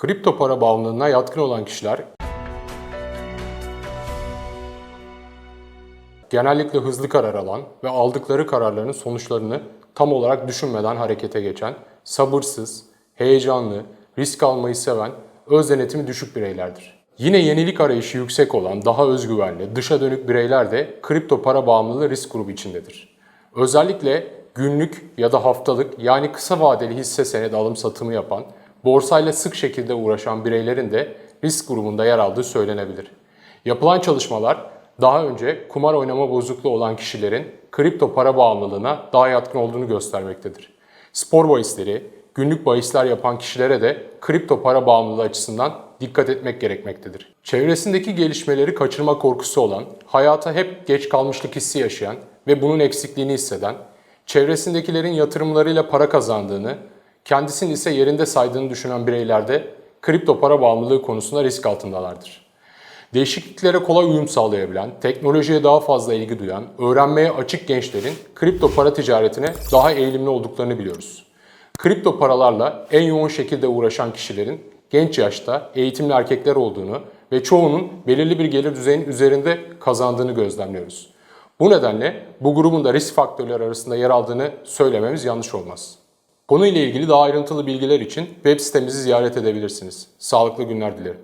Kripto para bağımlılığına yatkın olan kişiler genellikle hızlı karar alan ve aldıkları kararların sonuçlarını tam olarak düşünmeden harekete geçen, sabırsız, heyecanlı, risk almayı seven, öz denetimi düşük bireylerdir. Yine yenilik arayışı yüksek olan, daha özgüvenli, dışa dönük bireyler de kripto para bağımlılığı risk grubu içindedir. Özellikle günlük ya da haftalık yani kısa vadeli hisse senedi alım satımı yapan, borsayla sık şekilde uğraşan bireylerin de risk grubunda yer aldığı söylenebilir. Yapılan çalışmalar daha önce kumar oynama bozukluğu olan kişilerin kripto para bağımlılığına daha yatkın olduğunu göstermektedir. Spor bahisleri, günlük bahisler yapan kişilere de kripto para bağımlılığı açısından dikkat etmek gerekmektedir. Çevresindeki gelişmeleri kaçırma korkusu olan, hayata hep geç kalmışlık hissi yaşayan ve bunun eksikliğini hisseden, çevresindekilerin yatırımlarıyla para kazandığını, kendisini ise yerinde saydığını düşünen bireyler de kripto para bağımlılığı konusunda risk altındalardır. Değişikliklere kolay uyum sağlayabilen, teknolojiye daha fazla ilgi duyan, öğrenmeye açık gençlerin kripto para ticaretine daha eğilimli olduklarını biliyoruz. Kripto paralarla en yoğun şekilde uğraşan kişilerin genç yaşta eğitimli erkekler olduğunu ve çoğunun belirli bir gelir düzeyinin üzerinde kazandığını gözlemliyoruz. Bu nedenle bu grubun da risk faktörleri arasında yer aldığını söylememiz yanlış olmaz. Konuyla ilgili daha ayrıntılı bilgiler için web sitemizi ziyaret edebilirsiniz. Sağlıklı günler dilerim.